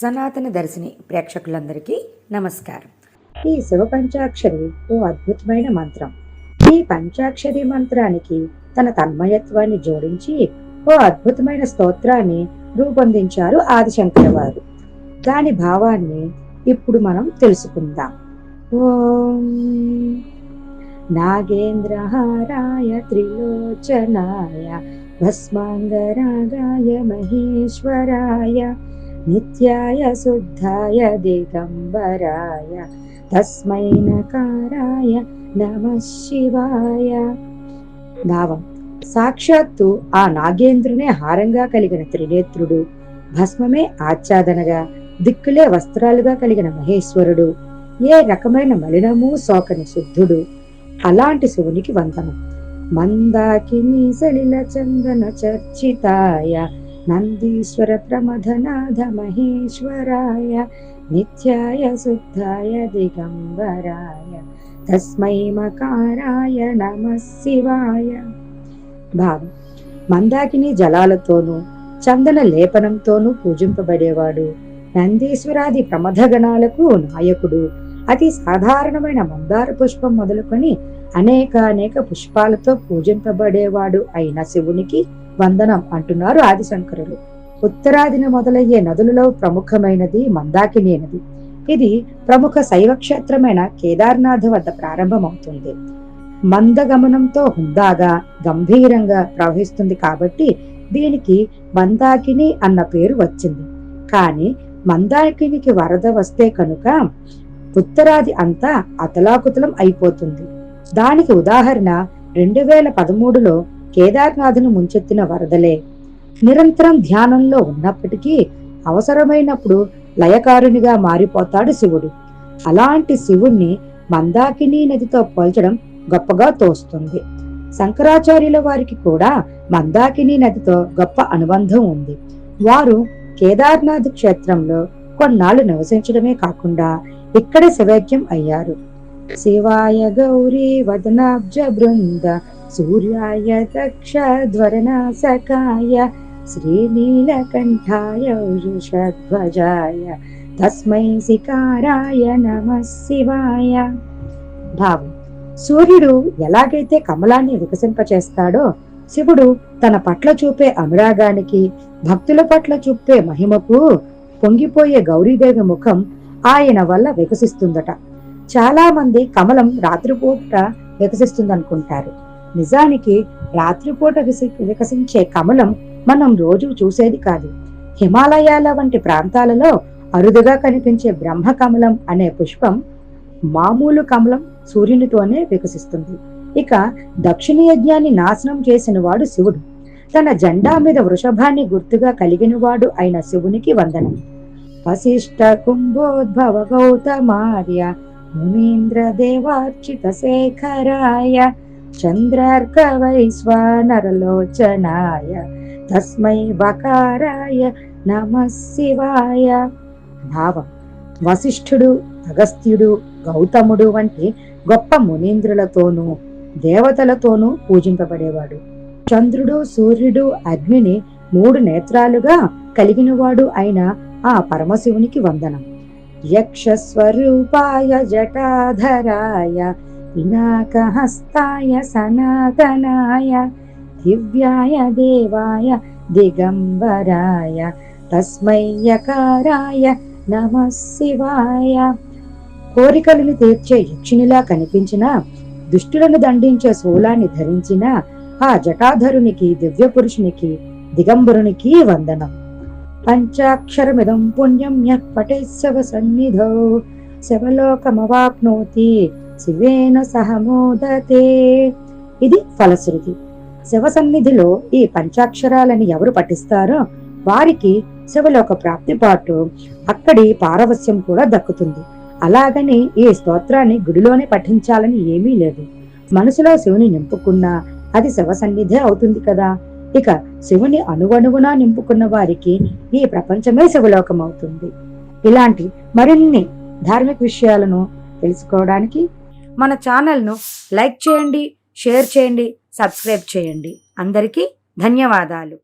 సనాతన దర్శిని ప్రేక్షకులందరికీ నమస్కారం. ఈ శివ పంచాక్షరి ఓ అద్భుతమైన మంత్రం. ఈ పంచాక్షరి మంత్రానికి తన తన్మయత్వాన్ని జోడించి ఓ అద్భుతమైన స్తోత్రాన్ని రూపొందించారు ఆదిశంకర వారు దాని భావాన్ని ఇప్పుడు మనం తెలుసుకుందాం. ఓం నాగేంద్రహారాయ త్రిలోచనాయ భస్మాంగరాగాయ మహేశ్వరాయ నిత్యాయ శుద్ధాయ దిగంబరాయ తస్మై నకారాయ నమ శివాయ భావం సాక్షాత్తు ఆ నాగేంద్రునే హారంగా కలిగిన త్రినేత్రుడు భస్మమే ఆచ్ఛాదనగా దిక్కులే వస్త్రాలుగా కలిగిన మహేశ్వరుడు ఏ రకమైన మలినము సోకని శుద్ధుడు అలాంటి శివునికి వందనం. మందాకిని సలిల చందన చర్చితాయ నందీశ్వర ప్రమథనాథ మహేశ్వరాయ నిత్యాయ శుద్ధాయ దిగంబరాయ తస్మై మకారాయ నమ శివాయ భావం మందాకిని జలాలతోనూ చందన లేపనంతోనూ పూజింపబడేవాడు నందీశ్వరాది ప్రమథగణాలకు నాయకుడు అతి సాధారణమైన మందార పుష్పం మొదలుకొని అనేక అనేక పుష్పాలతో పూజింపబడేవాడు అయిన శివునికి వందనం అంటున్నారు ఆదిశంకరులు. ఉత్తరాదిన మొదలయ్యే నదులలో ప్రముఖమైనది మందాకిని నది. ఇది ప్రముఖ శైవ క్షేత్రమైన కేదార్నాథ్ వద్ద ప్రారంభమవుతుంది. మందగమనంతో హుందాగా గంభీరంగా ప్రవహిస్తుంది కాబట్టి దీనికి మందాకిని అన్న పేరు వచ్చింది. కానీ మందాకినికి వరద వస్తే కనుక ఉత్తరాది అంతా అతలాకుతలం అయిపోతుంది. దానికి ఉదాహరణ రెండు వేల పదమూడులో కేదార్నాథ్ను ముంచెత్తిన వరదలే. నిరంతరం ధ్యానంలో ఉన్నప్పటికీ అవసరమైనప్పుడు లయకారునిగా మారిపోతాడు శివుడు. అలాంటి శివుణ్ణి మందాకిని నదితో పోల్చడం గొప్పగా తోస్తుంది. శంకరాచార్యుల వారికి కూడా మందాకిని నదితో గొప్ప అనుబంధం ఉంది. వారు కేదార్నాథ్ క్షేత్రంలో కొన్నాళ్ళు నివసించడమే కాకుండా ఇక్కడ శివైక్యం అయ్యారు. శివాయ గౌరీ వదనాబ్జ బృంద సూర్యాయ దక్ష ధ్వరనాశకాయ శ్రీనీలకంఠాయ వృషధ్వజాయ తస్మై శికారాయ నమ శివాయ. భావం సూర్యుడు ఎలాగైతే కమలాన్ని వికసింపచేస్తాడో శివుడు తన పట్ల చూపే అనురాగానికి భక్తుల పట్ల చూపే మహిమకు పొంగిపోయే గౌరీదేవి ముఖం ఆయన వల్ల వికసిస్తుందట. చాలా మంది కమలం రాత్రిపూట వికసిస్తుందనుకుంటారు. నిజానికి రాత్రిపూట వికసించే కమలం మనం రోజు చూసేది కాదు. హిమాలయాల వంటి ప్రాంతాలలో అరుదుగా కనిపించే బ్రహ్మ కమలం అనే పుష్పం మామూలు కమలం సూర్యునితోనే వికసిస్తుంది. ఇక దక్షిణ యజ్ఞాన్ని నాశనం చేసిన వాడు శివుడు. తన జెండా మీద వృషభాన్ని గుర్తుగా కలిగిన వాడు అయిన శివునికి వందనం. వశిష్ట కుంభోద్భవ గౌతమార్య మునీంద్ర దేవార్చిత శేఖరాయ చంద్రార్కవైశ్వానరలోచనాయ తస్మై వకారాయ నమ శివాయ భావం వశిష్ఠుడు అగస్త్యుడు గౌతముడు వంటి గొప్ప మునీంద్రులతోనూ దేవతలతోనూ పూజింపబడేవాడు. చంద్రుడు సూర్యుడు అగ్నిని మూడు నేత్రాలుగా కలిగినవాడు అయిన ఆ పరమశివునికి వందనం. యక్ష స్వరూపాయ జటాధరాయ పినాకహస్తాయ సనాతనాయ దివ్యాయ దేవాయ దిగంబరాయ తస్మై యకారాయ నమ శివాయ కోరికలను తీర్చే యక్షునిలా కనిపించిన దుష్టులను దండించే శూలాన్ని ధరించిన ఆ జటాధరునికి దివ్య పురుషునికి దిగంబరునికి వందనం. పంచాక్షరమిదం పుణ్యం యః పఠేత్సవ సన్నిధౌ శివేన సహమోదతే ఇది ఫలశ్రుతి. శివ సన్నిధిలో ఈ పంచాక్షరాలని ఎవరు పఠిస్తారో వారికి శివలోక ప్రాప్తి పాటు అక్కడి పారవస్యం కూడా దక్కుతుంది. అలాగని ఈ స్తోత్రాన్ని గుడిలోనే పఠించాలని ఏమీ లేదు. మనసులో శివుని నింపుకున్నా అది శివ సన్నిధే అవుతుంది కదా. ఇక శివుని అణువణువునా నింపుకున్న వారికి ఈ ప్రపంచమే శివలోకం అవుతుంది ఇలాంటి మరిన్ని ధార్మిక విషయాలను తెలుసుకోవడానికి మన ఛానల్ను లైక్ చేయండి షేర్ చేయండి సబ్స్క్రైబ్ చేయండి. అందరికీ ధన్యవాదాలు.